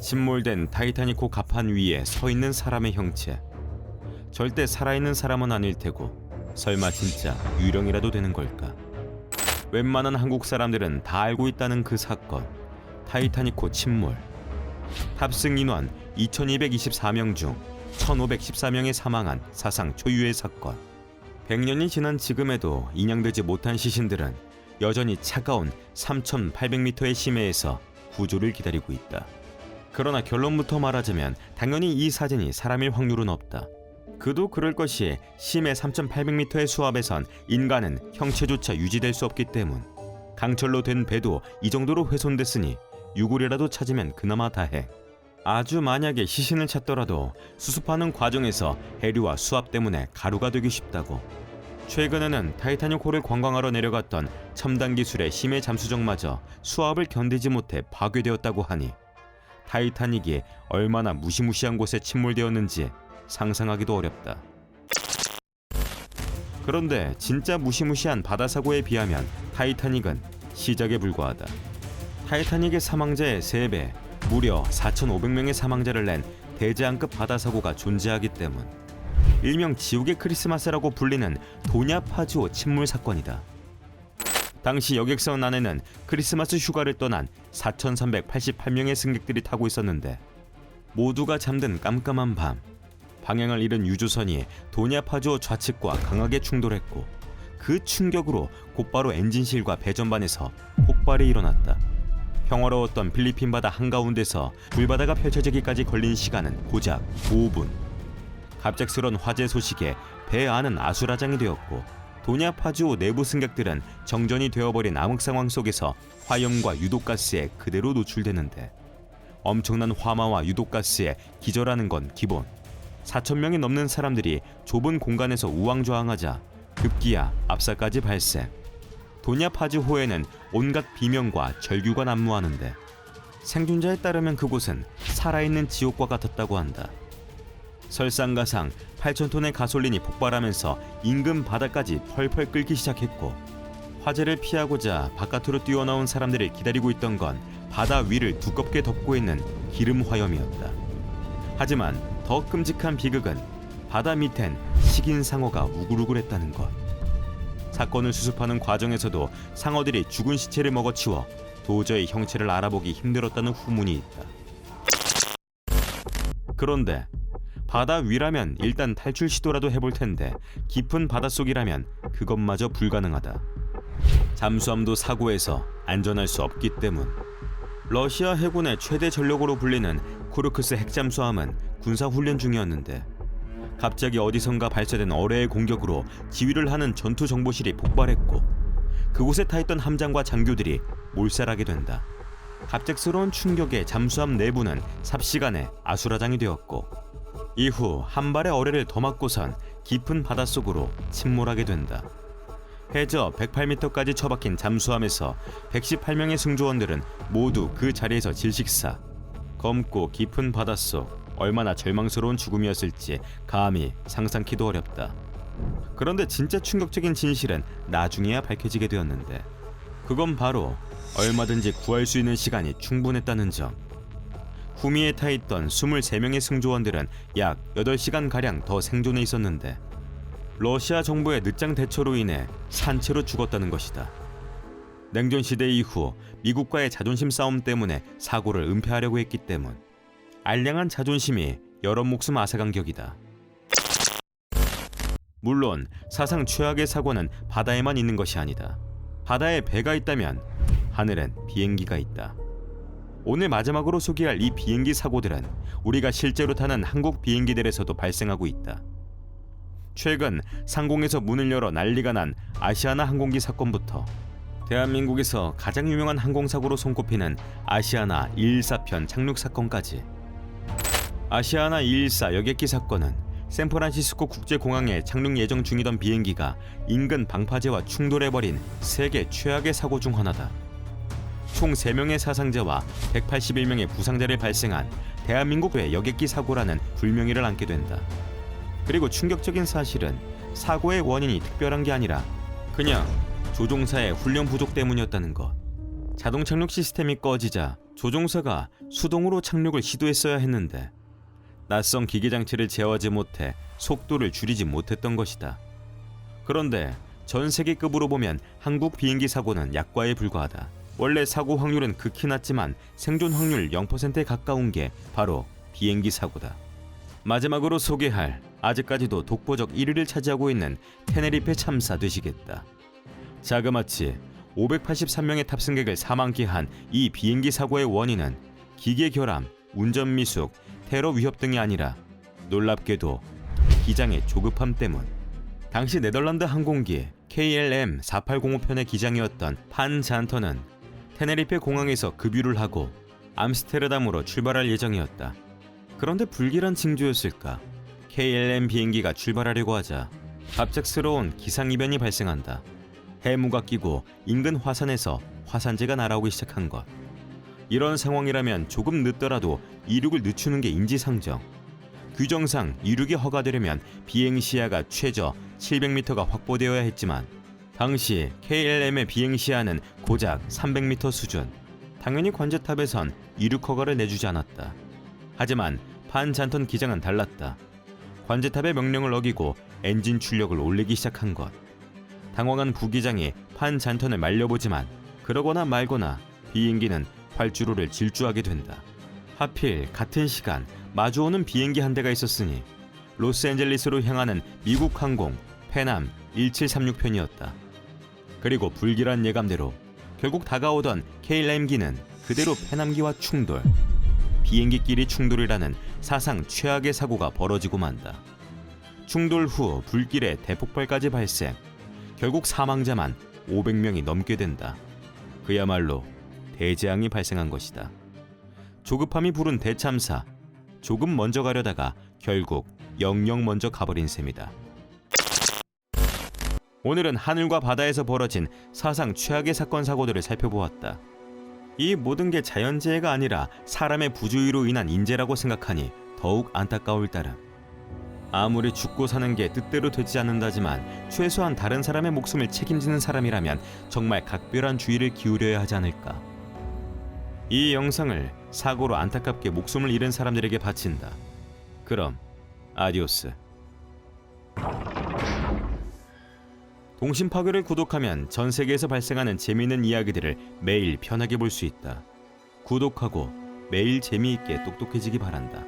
침몰된 타이타닉호 갑판 위에 서 있는 사람의 형체. 절대 살아있는 사람은 아닐 테고 설마 진짜 유령이라도 되는 걸까? 웬만한 한국 사람들은 다 알고 있다는 그 사건. 타이타닉호 침몰. 탑승 인원 2224명 중 1514명이 사망한 사상 초유의 사건. 100년이 지난 지금에도 인양되지 못한 시신들은 여전히 차가운 3,800m의 심해에서 구조를 기다리고 있다. 그러나 결론부터 말하자면 당연히 이 사진이 사람일 확률은 없다. 그도 그럴 것이 심해 3,800m의 수압에선 인간은 형체조차 유지될 수 없기 때문. 강철로 된 배도 이 정도로 훼손됐으니 유골이라도 찾으면 그나마 다해. 아주 만약에 시신을 찾더라도 수습하는 과정에서 해류와 수압 때문에 가루가 되기 쉽다고. 최근에는 타이타닉 호를 관광하러 내려갔던 첨단 기술의 심해 잠수정마저 수압을 견디지 못해 파괴되었다고 하니 타이타닉이 얼마나 무시무시한 곳에 침몰되었는지 상상하기도 어렵다. 그런데 진짜 무시무시한 바다 사고에 비하면 타이타닉은 시작에 불과하다. 타이타닉의 사망자의 3배, 무려 4,500명의 사망자를 낸 대재앙급 바다 사고가 존재하기 때문 일명 지옥의 크리스마스라고 불리는 도냐 파주오 침몰 사건이다. 당시 여객선 안에는 크리스마스 휴가를 떠난 4,388명의 승객들이 타고 있었는데 모두가 잠든 깜깜한 밤 방향을 잃은 유조선이 도냐파주오 좌측과 강하게 충돌했고 그 충격으로 곧바로 엔진실과 배전반에서 폭발이 일어났다. 평화로웠던 필리핀 바다 한가운데서 불바다가 펼쳐지기까지 걸린 시간은 고작 5분. 갑작스런 화재 소식에 배 안은 아수라장이 되었고 도냐 파주오 내부 승객들은 정전이 되어버린 암흑 상황 속에서 화염과 유독가스에 그대로 노출되는데 엄청난 화마와 유독가스에 기절하는 건 기본. 4천 명이 넘는 사람들이 좁은 공간에서 우왕좌왕하자 급기야 압사까지 발생. 도냐파주호에는 온갖 비명과 절규가 난무하는데 생존자에 따르면 그곳은 살아있는 지옥과 같았다고 한다. 설상가상 8천 톤의 가솔린이 폭발하면서 인근 바다까지 펄펄 끓기 시작했고 화재를 피하고자 바깥으로 뛰어나온 사람들을 기다리고 있던 건 바다 위를 두껍게 덮고 있는 기름 화염이었다. 하지만 더 끔찍한 비극은 바다 밑엔 식인 상어가 우글우글했다는 것. 사건을 수습하는 과정에서도 상어들이 죽은 시체를 먹어치워 도저히 형체를 알아보기 힘들었다는 후문이 있다. 그런데 바다 위라면 일단 탈출 시도라도 해볼 텐데 깊은 바닷속이라면 그것마저 불가능하다. 잠수함도 사고에서 안전할 수 없기 때문. 러시아 해군의 최대 전력으로 불리는 쿠르크스 핵잠수함은 군사 훈련 중이었는데 갑자기 어디선가 발사된 어뢰의 공격으로 지휘를 하는 전투 정보실이 폭발했고 그곳에 타 있던 함장과 장교들이 몰살하게 된다. 갑작스러운 충격에 잠수함 내부는 삽시간에 아수라장이 되었고 이후 한 발의 어뢰를 더 맞고선 깊은 바닷속으로 침몰하게 된다. 해저 108m까지 처박힌 잠수함에서 118명의 승조원들은 모두 그 자리에서 질식사. 검고 깊은 바닷속 얼마나 절망스러운 죽음이었을지 감히 상상키도 어렵다. 그런데 진짜 충격적인 진실은 나중에야 밝혀지게 되었는데 그건 바로 얼마든지 구할 수 있는 시간이 충분했다는 점. 후미에 타 있던 23명의 승조원들은 약 8시간 가량 더 생존해 있었는데 러시아 정부의 늦장 대처로 인해 산채로 죽었다는 것이다. 냉전 시대 이후 미국과의 자존심 싸움 때문에 사고를 은폐하려고 했기 때문 알량한 자존심이 여러 목숨 앗아간 격이다. 물론 사상 최악의 사고는 바다에만 있는 것이 아니다. 바다에 배가 있다면 하늘엔 비행기가 있다. 오늘 마지막으로 소개할 이 비행기 사고들은 우리가 실제로 타는 한국 비행기들에서도 발생하고 있다. 최근 상공에서 문을 열어 난리가 난 아시아나 항공기 사건부터 대한민국에서 가장 유명한 항공사고로 손꼽히는 아시아나 214편 착륙 사건까지 아시아나 214 여객기 사건은 샌프란시스코 국제공항에 착륙 예정 중이던 비행기가 인근 방파제와 충돌해버린 세계 최악의 사고 중 하나다. 총 3명의 사상자와 181명의 부상자를 발생한 대한민국 의 여객기 사고라는 불명예를 안게 된다. 그리고 충격적인 사실은 사고의 원인이 특별한 게 아니라 그냥 조종사의 훈련 부족 때문이었다는 것. 자동 착륙 시스템이 꺼지자 조종사가 수동으로 착륙을 시도했어야 했는데 낯선 기계 장치를 제어하지 못해 속도를 줄이지 못했던 것이다. 그런데 전 세계급으로 보면 한국 비행기 사고는 약과에 불과하다. 원래 사고 확률은 극히 낮지만 생존 확률 0%에 가까운 게 바로 비행기 사고다. 마지막으로 소개할 아직까지도 독보적 1위를 차지하고 있는 테네리페 참사 되시겠다. 자그마치 583명의 탑승객을 사망케 한 이 비행기 사고의 원인은 기계 결함, 운전 미숙, 테러 위협 등이 아니라 놀랍게도 기장의 조급함 때문. 당시 네덜란드 항공기 KLM 4805편의 기장이었던 판 잔터는 테네리페 공항에서 급유를 하고 암스테르담으로 출발할 예정이었다. 그런데 불길한 징조였을까? KLM 비행기가 출발하려고 하자 갑작스러운 기상이변이 발생한다. 해무가 끼고 인근 화산에서 화산재가 날아오기 시작한 것. 이런 상황이라면 조금 늦더라도 이륙을 늦추는 게 인지상정. 규정상 이륙이 허가되려면 비행 시야가 최저 700m가 확보되어야 했지만 당시 KLM의 비행 시야는 고작 300m 수준. 당연히 관제탑에선 이륙 허가를 내주지 않았다. 하지만 판 잔턴 기장은 달랐다. 관제탑의 명령을 어기고 엔진 출력을 올리기 시작한 것. 당황한 부기장이 판 잔턴을 말려보지만 그러거나 말거나 비행기는 활주로를 질주하게 된다. 하필 같은 시간 마주오는 비행기 한 대가 있었으니 로스앤젤리스로 향하는 미국 항공 페남 1736편이었다. 그리고 불길한 예감대로 결국 다가오던 KLM기는 그대로 페남기와 충돌. 비행기끼리 충돌이라는 사상 최악의 사고가 벌어지고 만다. 충돌 후 불길에 대폭발까지 발생. 결국 사망자만 500명이 넘게 된다. 그야말로 대재앙이 발생한 것이다. 조급함이 부른 대참사. 조금 먼저 가려다가 결국 영영 먼저 가버린 셈이다. 오늘은 하늘과 바다에서 벌어진 사상 최악의 사건 사고들을 살펴보았다. 이 모든 게 자연재해가 아니라 사람의 부주의로 인한 인재라고 생각하니 더욱 안타까울 따름. 아무리 죽고 사는 게 뜻대로 되지 않는다지만 최소한 다른 사람의 목숨을 책임지는 사람이라면 정말 각별한 주의를 기울여야 하지 않을까. 이 영상을 사고로 안타깝게 목숨을 잃은 사람들에게 바친다. 그럼 아디오스. 동심 파괴를 구독하면 전 세계에서 발생하는 재미있는 이야기들을 매일 편하게 볼 수 있다. 구독하고 매일 재미있게 똑똑해지기 바란다.